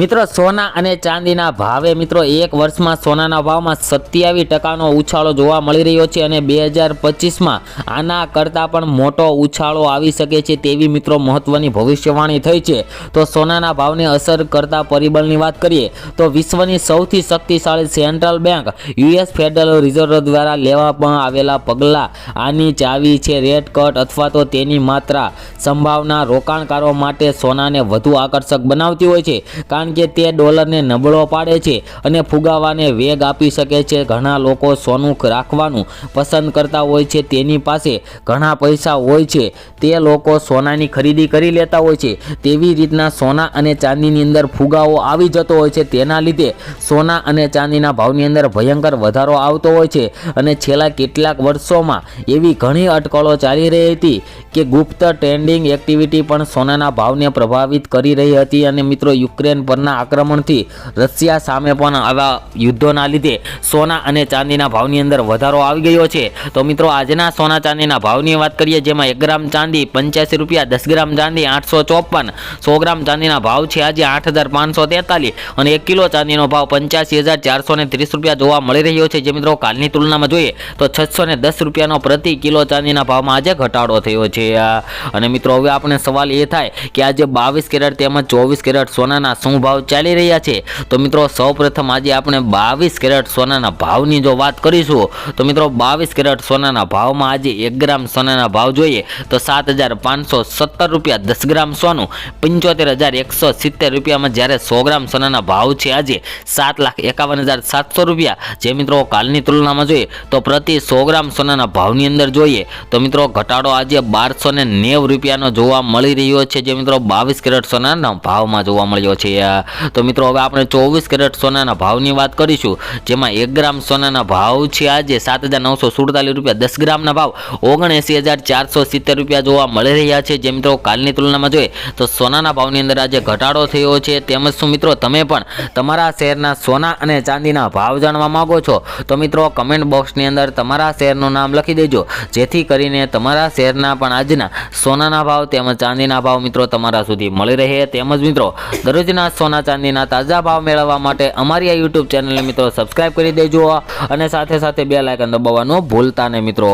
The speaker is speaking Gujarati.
મિત્રો, સોના અને ચાંદીના ભાવે મિત્રો, એક વર્ષમાં સોનાના ભાવમાં સત્યાવીસ ટકાનો ઉછાળો જોવા મળી રહ્યો છે અને બે હજાર પચીસમાં આના કરતાં પણ મોટો ઉછાળો આવી શકે છે તેવી મિત્રો મહત્ત્વની ભવિષ્યવાણી થઈ છે. તો સોનાના ભાવને અસર કરતા પરિબળની વાત કરીએ, તો વિશ્વની સૌથી શક્તિશાળી central bank US federal reserve દ્વારા લેવામાં આવેલા પગલાં આની ચાવી છે રેટ કટ અથવા તો તેની માત્રા. સંભાવના રોકાણકારો માટે સોનાને વધુ આકર્ષક બનાવતી હોય છે. કારણ કે તે ડોલરને નબળો પાડે છે અને ફુગાવાને વેગ આપી શકે છે. ઘણા લોકો સોનું રાખવાનું પસંદ કરતા હોય છે. તેની પાસે ઘણા પૈસા હોય છે. તે લોકો સોનાની ખરીદી કરી લેતા હોય છે. તેવી રીતના સોના અને ચાંદીની અંદર ફુગાવો આવી જતો હોય છે. તેના લીધે સોના અને ચાંદીના ભાવની અંદર ભયંકર વધારો આવતો હોય છે અને છેલ્લા કેટલાક વર્ષોમાં એવી ઘણી અટકળો ચાલી રહી હતી કે ગુપ્ત ટ્રેન્ડિંગ એક્ટિવિટી પણ સોનાના ભાવને પ્રભાવિત કરી રહી હતી. અને મિત્રો, યુક્રેન પરના આક્રમણથી રશિયા સામે પણ આવા યુદ્ધોના લીધે સોના અને ચાંદીના ભાવની અંદર વધારો આવી ગયો છે. તો મિત્રો, આજના સોના ચાંદીના ભાવની વાત કરીએ, જેમાં એક ગ્રામ ચાંદી પંચ્યાસી રૂપિયા, દસ ગ્રામ ચાંદી આઠસો ચોપન સો ગ્રામ ચાંદીના ભાવ છે આજે આઠ હજાર પાંચસો તેતાલીસ અને એક કિલો ચાંદીનો ભાવ પંચ્યાસી હજાર ચારસો ને ત્રીસ રૂપિયા જોવા મળી રહ્યો છે. જે મિત્રો, કાલની તુલનામાં જોઈએ તો છસો દસ રૂપિયાનો પ્રતિ કિલો ચાંદીના ભાવમાં આજે ઘટાડો થયો છે. અને મિત્રો, હવે આપણે સવાલ એ થાય કે આજે બાવીસ કેરેટ તેમજ ચોવીસ કેરેટ સોનાના શું ભાવ ચાલી રહ્યા છે. તો મિત્રો, સૌપ્રથમ આજે આપણે બાવીસ કેરેટ સોનાના ભાવની જો વાત કરીશું, તો મિત્રો, બાવીસ કેરેટ સોનાના ભાવમાં આજે એક ગ્રામ સોનાના ભાવ જોઈએ તો સાત હજાર પાંચસો સત્તર રૂપિયા દસ ગ્રામ સોનું, પંચોતેર હજાર એકસો સિત્તેર રૂપિયામાં જ્યારે સો ગ્રામ સોનાના ભાવ છે આજે સાત લાખ એકાવન હજાર સાતસો રૂપિયા. જે મિત્રો, કાલની તુલનામાં જોઈએ તો પ્રતિ સો ગ્રામ સોનાના ભાવની અંદર જોઈએ તો મિત્રો, ઘટાડો આજે બારસો ને નેવ રૂપિયાનો જોવા મળી રહ્યો છે. જે મિત્રો, બાવીસ કેરેટ સોનાના ભાવમાં જોવા મળ્યો છે. તો મિત્રો, હવે આપણે ચોવીસ કેરેટ સોનાના ભાવની વાત કરીશું. જેમાં એક ગ્રામ સોનાના ભાવ છે આજે સાત હજાર નવસો સુડતાલીસ રૂપિયા. દસ ગ્રામના ભાવ ઓગણએંસી હજાર ચારસો સિત્તેર રૂપિયા જોવા મળી રહ્યા છે. જે મિત્રો કાલની તુલનામાં જોઈએ, તો સોનાના ભાવની અંદર આજે ઘટાડો થયો છે. તેમજ શું મિત્રો, તમે પણ તમારા શહેરના સોના અને ચાંદીના ભાવ જાણવા માંગો છો, તો મિત્રો કમેન્ટ બોક્સની અંદર તમારા શહેરનું નામ લખી દેજો. જેથી કરીને તમારા શહેરના પણ આજના સોનાના ભાવ તેમજ ચાંદીના ભાવ મિત્રો તમારા સુધી મળી રહે. તેમજ મિત્રો, દરરોજના સોના ચાંદીના તાજા ભાવ મેળવવા માટે અમારી આ યુટ્યુબ ચેનલને મિત્રો સબસ્ક્રાઇબ કરી દેજો અને સાથે સાથે બે લાયકન દબાવવાનું ભૂલતા નહીં મિત્રો.